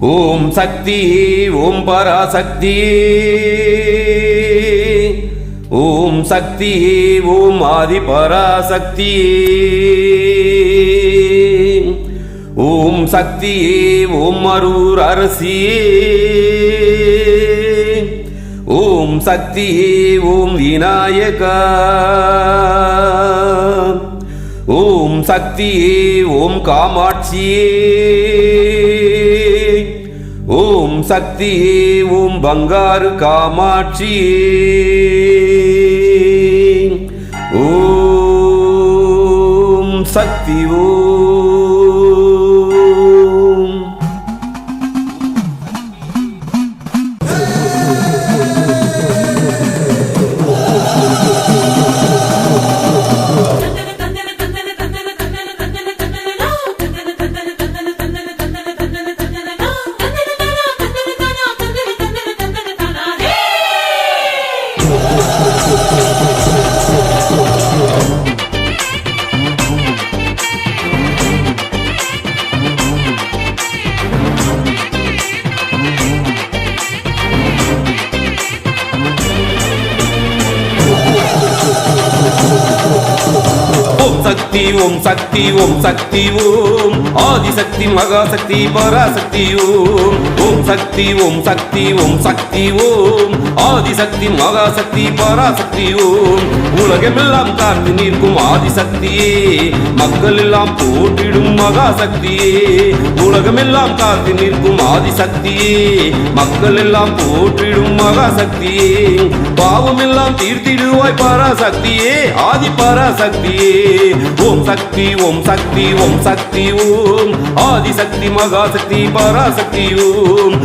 ஓம் சக்தி ஓம் பராசக்தி. ஓம் சக்தி ஓம் ஆதி பராசக்தி. ஓம் சக்தி ஓம் அரூர் அரசி. ஓம் சக்தி ஓம் விநாயகா. ஓம் சக்தி ஓம் காமாட்சியே ஓம் சக்தி ஓம் பங்காரு காமாட்சியே ஓம் சக்தி ஓம் சக்தி ஓம் சக்தி ஓம் சக்தி ஓம். ஆதிசக்தி மகாசக்தி பராசக்தி ஓம். ஓம் சக்தி ஓம் சக்தி ஓம் சக்தி ஓம். ஆதிசக்தி மகாசக்தி பராசக்தி ஓம். உலகமெல்லாம் காத்து நிற்கும் ஆதிசக்தியே. மக்கள் எல்லாம் போட்டிடும் மகாசக்தியே. உலகமெல்லாம் காத்து நிற்கும் ஆதிசக்தியே. மக்கள் எல்லாம் போற்றிடும் மகாசக்தியே. பாவமெல்லாம் தீர்த்திடுவாய் பராசக்தியே. ஆதி பராசக்தியே. ஓம் சக்தி ஓம் சக்தி ஓம் சக்தி ஓம். ஆதிசக்தி மகாசக்தி பராசக்தி ஓம்.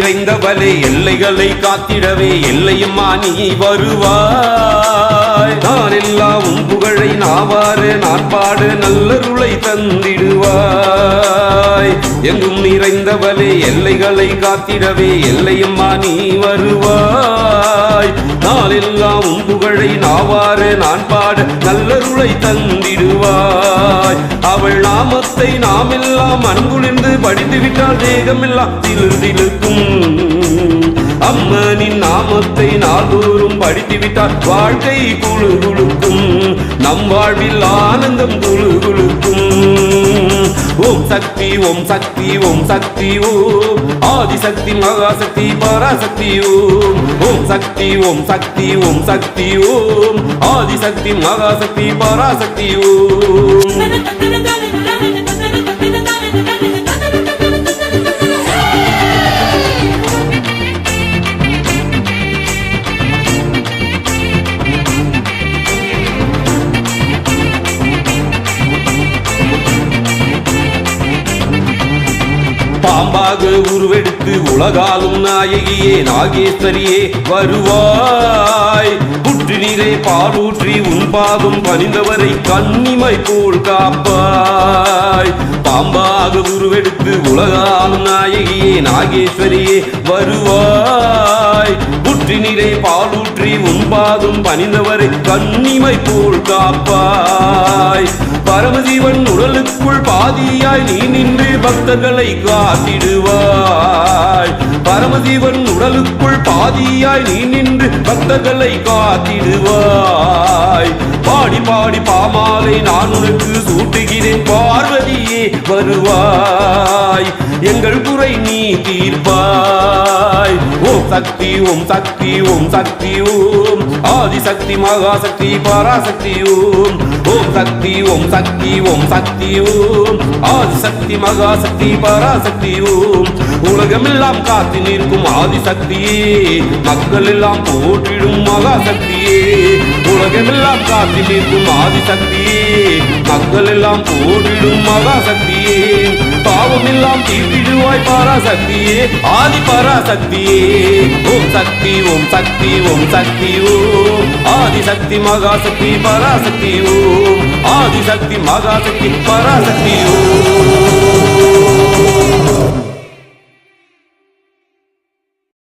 நிறைந்தவளே எல்லைகளை காத்திடவே எல்லையும் நீ வருவாய். நான் எல்லாம் புகழை நாவாறு நாற்பாடு நல்லருளை தந்திடுவாய். எங்கும் நிறைந்தவளே எல்லைகளை காத்திடவே எல்லையம்மா நீ வருவாய். நாளெல்லாம் உன் புகழை நாவாறு நான் பாட நல்லருளை தந்திடுவாய். அவள் நாமத்தை நாமெல்லாம் அன்புளிர்ந்து படித்து விட்டால் தேகமெல்லாம் திலிர்ந்திருக்கும் அம்மனின் நாமத்தை நாள்தோறும் படித்துவிட்டால் வாழ்க்கை குழு குழுக்கும் நம் வாழ்வில் ஆனந்தம் குழு குழுக்கும் ஓம் சக்தி ஓம் சக்தி ஓம் சக்தி ஓம் ஆதிசக்தி மகாசக்தி பராசக்தி ஓம் ஓம் சக்தி ஓம் சக்தி ஓம் சக்தி ஓம் ஆதிசக்தி மகாசக்தி பராசக்தி ஓம் பாம்பாக உருவெடுத்து உலகாலும் நாயகியே நாகேஸ்வரியே வருவாய். புற்று நீரை பாலூற்றி உன் பாதம் பணிந்தவரை கண்ணிமை போல் காப்பாய். பாம்பாக உருவெடுத்து உலகாலும் நாயகியே நாகேஸ்வரியே வருவாய். புற்று நீரை பாலூற்றி உன் பாதம் பணிந்தவரை கண்ணிமை போல் காப்பாய். பரமதீவன் உடலுக்குள் பாதியாய் நீ நின்று பக்தர்களை காத்திடுவாய். பரமதீவன் உடலுக்குள் பாதியாய் நீ நின்று பக்தர்களை காத்திடுவாய். பாடி பாடி பாமாலை நான் உனக்கு சூட்டுகிறேன் பார்வதியே வருவாய். எங்கள் குறை நீ தீர்ப்பாய். ஓம் சக்தி ஓம் சக்தி ஓம் சக்தி ஓம். ஆதிசக்தி மகாசக்தி பராசக்தி ஓம். ஓம் சக்தி ஓம் சக்தி ஓம் சக்தி ஓம். ஆதிசக்தி மகாசக்தி பராசக்தி ஓம். உலகமெல்லாம் காத்து நிற்கும் ஆதிசக்தியே. மக்கள் எல்லாம் போற்றிடும் மகாசக்தியே. உலகமெல்லாம் காத்து நிற்கும் ஆதிசக்தியே. மக்கள் எல்லாம் போடிடும் மகாசக்தியே. பாவம் எல்லாம் தீர்த்திடுவாய் பராசக்தியே ஆதி பராசக்தியே. ஓம் சக்தி ஓம் சக்தி ஓம் சக்தி ஓம். ஆதிசக்தி மகாசக்தி பராசக்தி ஓம். ஆதிசக்தி மகாசக்தி பராசக்தி ஓம்.